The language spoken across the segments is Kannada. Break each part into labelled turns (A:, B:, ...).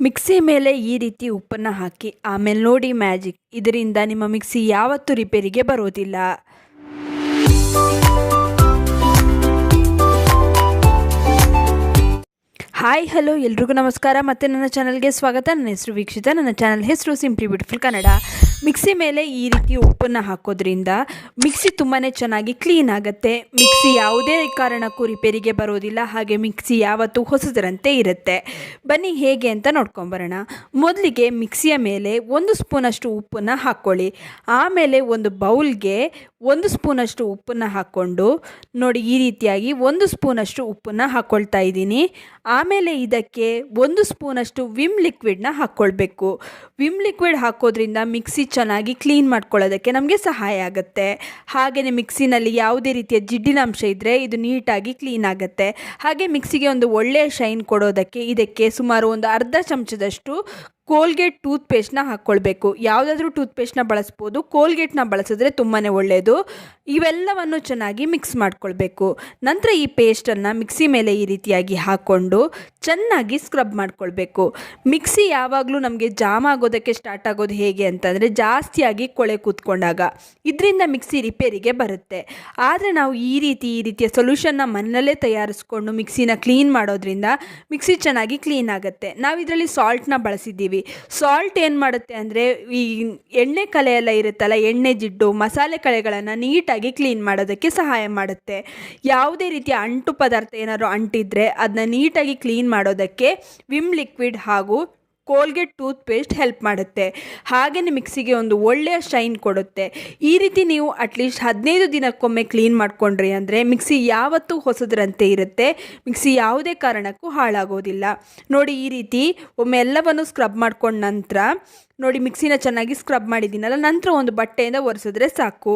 A: ಮಿಕ್ಸಿ ಮೇಲೆ ಈ ರೀತಿ ಉಪ್ಪನ್ನು ಹಾಕಿ ಆಮೇಲೆ ನೋಡಿ ಮ್ಯಾಜಿಕ್ ಇದರಿಂದ ನಿಮ್ಮ ಮಿಕ್ಸಿ ಯಾವತ್ತೂ ರಿಪೇರಿಗೆ ಬರೋದಿಲ್ಲ. ಹಾಯ್, ಹಲೋ, ಎಲ್ರಿಗೂ ನಮಸ್ಕಾರ. ಮತ್ತು ನನ್ನ ಚಾನಲ್ಗೆ ಸ್ವಾಗತ. ನನ್ನ ಹೆಸರು ವೀಕ್ಷಿತ. ನನ್ನ ಚಾನಲ್ ಹೆಸರು ಸಿಂಪ್ಲಿ ಬ್ಯೂಟಿಫುಲ್ ಕನ್ನಡ ಮಿಕ್ಸಿ ಮೇಲೆ ಈ ರೀತಿ ಉಪ್ಪನ್ನು ಹಾಕೋದ್ರಿಂದ ಮಿಕ್ಸಿ ತುಂಬಾ ಚೆನ್ನಾಗಿ ಕ್ಲೀನ್ ಆಗುತ್ತೆ. ಮಿಕ್ಸಿ ಯಾವುದೇ ಕಾರಣಕ್ಕೂ ರಿಪೇರಿಗೆ ಬರೋದಿಲ್ಲ. ಹಾಗೆ ಮಿಕ್ಸಿ ಯಾವತ್ತೂ ಹೊಸದರಂತೆ ಇರುತ್ತೆ. ಬನ್ನಿ ಹೇಗೆ ಅಂತ ನೋಡ್ಕೊಂಬರೋಣ. ಮೊದಲಿಗೆ ಮಿಕ್ಸಿಯ ಮೇಲೆ ಒಂದು ಸ್ಪೂನಷ್ಟು ಉಪ್ಪನ್ನು ಹಾಕ್ಕೊಳ್ಳಿ ಆಮೇಲೆ ಒಂದು ಬೌಲ್ಗೆ ಒಂದು ಸ್ಪೂನಷ್ಟು ಉಪ್ಪನ್ನು ಹಾಕ್ಕೊಂಡು ನೋಡಿ ಈ ರೀತಿಯಾಗಿ ಒಂದು ಸ್ಪೂನಷ್ಟು ಉಪ್ಪನ್ನು ಹಾಕ್ಕೊಳ್ತಾ ಇದ್ದೀನಿ. ಆಮೇಲೆ ಇದಕ್ಕೆ ಒಂದು ಸ್ಪೂನಷ್ಟು ವಿಮ್ ಲಿಕ್ವಿಡ್ನ ಹಾಕ್ಕೊಳ್ಬೇಕು ವಿಮ್ ಲಿಕ್ವಿಡ್ ಹಾಕೋದ್ರಿಂದ ಮಿಕ್ಸಿ ಚೆನ್ನಾಗಿ ಕ್ಲೀನ್ ಮಾಡ್ಕೊಳ್ಳೋದಕ್ಕೆ ನಮಗೆ ಸಹಾಯ ಆಗುತ್ತೆ. ಹಾಗೆಯೇ ಮಿಕ್ಸಿನಲ್ಲಿ ಯಾವುದೇ ರೀತಿಯ ಜಿಡ್ಡಿನ ಅಂಶ ಇದ್ದರೆ ಇದು ನೀಟಾಗಿ ಕ್ಲೀನ್ ಆಗುತ್ತೆ. ಹಾಗೆ ಮಿಕ್ಸಿಗೆ ಒಂದು ಒಳ್ಳೆಯ ಶೈನ್ ಕೊಡೋದಕ್ಕೆ ಇದಕ್ಕೆ ಸುಮಾರು ಒಂದು ಅರ್ಧ ಚಮಚದಷ್ಟು ಕೋಲ್ಗೇಟ್ ಟೂತ್ ಪೇಸ್ಟ್ನ ಹಾಕ್ಕೊಳ್ಬೇಕು ಯಾವುದಾದ್ರೂ ಟೂತ್ಪೇಸ್ಟ್ನ ಬಳಸ್ಬೋದು. ಕೋಲ್ಗೇಟ್ನ ಬಳಸಿದ್ರೆ ತುಂಬಾ ಒಳ್ಳೆಯದು ಇವೆಲ್ಲವನ್ನು ಚೆನ್ನಾಗಿ ಮಿಕ್ಸ್ ಮಾಡ್ಕೊಳ್ಬೇಕು. ನಂತರ ಈ ಪೇಸ್ಟನ್ನು ಮಿಕ್ಸಿ ಮೇಲೆ ಈ ರೀತಿಯಾಗಿ ಹಾಕ್ಕೊಂಡು ಚೆನ್ನಾಗಿ ಸ್ಕ್ರಬ್ ಮಾಡ್ಕೊಳ್ಬೇಕು. ಮಿಕ್ಸಿ ಯಾವಾಗಲೂ ನಮಗೆ ಜಾಮ್ ಆಗೋದಕ್ಕೆ ಸ್ಟಾರ್ಟ್ ಆಗೋದು ಹೇಗೆ ಅಂತಂದರೆ ಜಾಸ್ತಿಯಾಗಿ ಕೊಳೆ ಕೂತ್ಕೊಂಡಾಗ. ಇದರಿಂದ ಮಿಕ್ಸಿ ರಿಪೇರಿಗೆ ಬರುತ್ತೆ. ಆದರೆ ನಾವು ಈ ರೀತಿ, ಈ ರೀತಿಯ ಸೊಲ್ಯೂಷನ್ನ ಮನೆಯಲ್ಲೇ ತಯಾರಿಸ್ಕೊಂಡು ಮಿಕ್ಸಿನ ಕ್ಲೀನ್ ಮಾಡೋದ್ರಿಂದ ಮಿಕ್ಸಿ ಚೆನ್ನಾಗಿ ಕ್ಲೀನ್ ಆಗುತ್ತೆ. ನಾವು ಇದರಲ್ಲಿ ಸಾಲ್ಟ್ನ ಬಳಸಿದ್ದೀವಿ. ಸಾಲ್ಟ್ ಏನು ಮಾಡುತ್ತೆ ಅಂದರೆ ಈ ಎಣ್ಣೆ ಕಲೆ ಎಲ್ಲ ಇರುತ್ತಲ್ಲ, ಎಣ್ಣೆ ಜಿಡ್ಡು, ಮಸಾಲೆ ಕಲೆಗಳನ್ನು ನೀಟಾಗಿ ಕ್ಲೀನ್ ಮಾಡೋದಕ್ಕೆ ಸಹಾಯ ಮಾಡುತ್ತೆ. ಯಾವುದೇ ರೀತಿಯ ಅಂಟು ಪದಾರ್ಥ ಏನಾದರೂ ಅಂಟಿದ್ರೆ ಅದನ್ನ ನೀಟಾಗಿ ಕ್ಲೀನ್ ಮಾಡೋದಕ್ಕೆ ವಿಮ್ ಲಿಕ್ವಿಡ್ ಹಾಗೂ ಕೋಲ್ಗೇಟ್ ಟೂತ್ ಪೇಸ್ಟ್ ಹೆಲ್ಪ್ ಮಾಡುತ್ತೆ. ಹಾಗೆಯೇ ಮಿಕ್ಸಿಗೆ ಒಂದು ಒಳ್ಳೆಯ ಶೈನ್ ಕೊಡುತ್ತೆ. ಈ ರೀತಿ ನೀವು ಅಟ್ಲೀಸ್ಟ್ ಹದಿನೈದು ದಿನಕ್ಕೊಮ್ಮೆ ಕ್ಲೀನ್ ಮಾಡಿಕೊಂಡ್ರಿ ಅಂದರೆ ಮಿಕ್ಸಿ ಯಾವತ್ತೂ ಹೊಸದರಂತೆ ಇರುತ್ತೆ. ಮಿಕ್ಸಿ ಯಾವುದೇ ಕಾರಣಕ್ಕೂ ಹಾಳಾಗೋದಿಲ್ಲ. ನೋಡಿ ಈ ರೀತಿ ಒಮ್ಮೆ ಎಲ್ಲವನ್ನು ಸ್ಕ್ರಬ್ ಮಾಡ್ಕೊಂಡ ನಂತರ, ನೋಡಿ ಮಿಕ್ಸಿನ ಚೆನ್ನಾಗಿ ಸ್ಕ್ರಬ್ ಮಾಡಿದ್ದೀನಲ್ಲ, ನಂತರ ಒಂದು ಬಟ್ಟೆಯಿಂದ ಒರೆಸಿದ್ರೆ ಸಾಕು.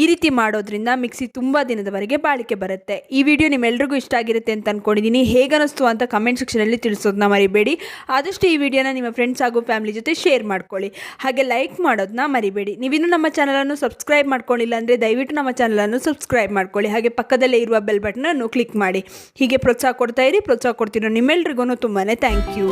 A: ಈ ರೀತಿ ಮಾಡೋದ್ರಿಂದ ಮಿಕ್ಸಿ ತುಂಬ ದಿನದವರೆಗೆ ಬಾಳಿಕೆ ಬರುತ್ತೆ. ಈ ವಿಡಿಯೋ ನಿಮ್ಮೆಲ್ರಿಗೂ ಇಷ್ಟ ಆಗಿರುತ್ತೆ ಅಂತ ಅಂದ್ಕೊಂಡಿದ್ದೀನಿ ಹೇಗನಿಸ್ತು ಅಂತ ಕಮೆಂಟ್ ಸೆಕ್ಷನಲ್ಲಿ ತಿಳಿಸೋದನ್ನ ಮರಿಬೇಡಿ. ಆದಷ್ಟು ಈ ವಿಡಿಯೋನ ನಿಮ್ಮ ಫ್ರೆಂಡ್ಸ್ ಹಾಗೂ ಫ್ಯಾಮಿಲಿ ಜೊತೆ ಶೇರ್ ಮಾಡ್ಕೊಳ್ಳಿ. ಹಾಗೆ ಲೈಕ್ ಮಾಡೋದನ್ನ ಮರಿಬೇಡಿ. ನೀವಿನ್ನೂ ನಮ್ಮ ಚಾನಲನ್ನು ಸಬ್ಸ್ಕ್ರೈಬ್ ಮಾಡ್ಕೊಂಡಿಲ್ಲ ಅಂದರೆ ದಯವಿಟ್ಟು ನಮ್ಮ ಚಾನಲನ್ನು ಸಬ್ಸ್ಕ್ರೈಬ್ ಮಾಡ್ಕೊಳ್ಳಿ. ಹಾಗೆ ಪಕ್ಕದಲ್ಲೇ ಇರುವ ಬೆಲ್ ಬಟನನ್ನು ಕ್ಲಿಕ್ ಮಾಡಿ. ಹೀಗೆ ಪ್ರೋತ್ಸಾಹ ಕೊಡ್ತಾ ಇರಿ. ಪ್ರೋತ್ಸಾಹ ಕೊಡ್ತಿರೋ ನಿಮ್ಮೆಲ್ರಿಗೂ ತುಂಬಾ ಥ್ಯಾಂಕ್ ಯು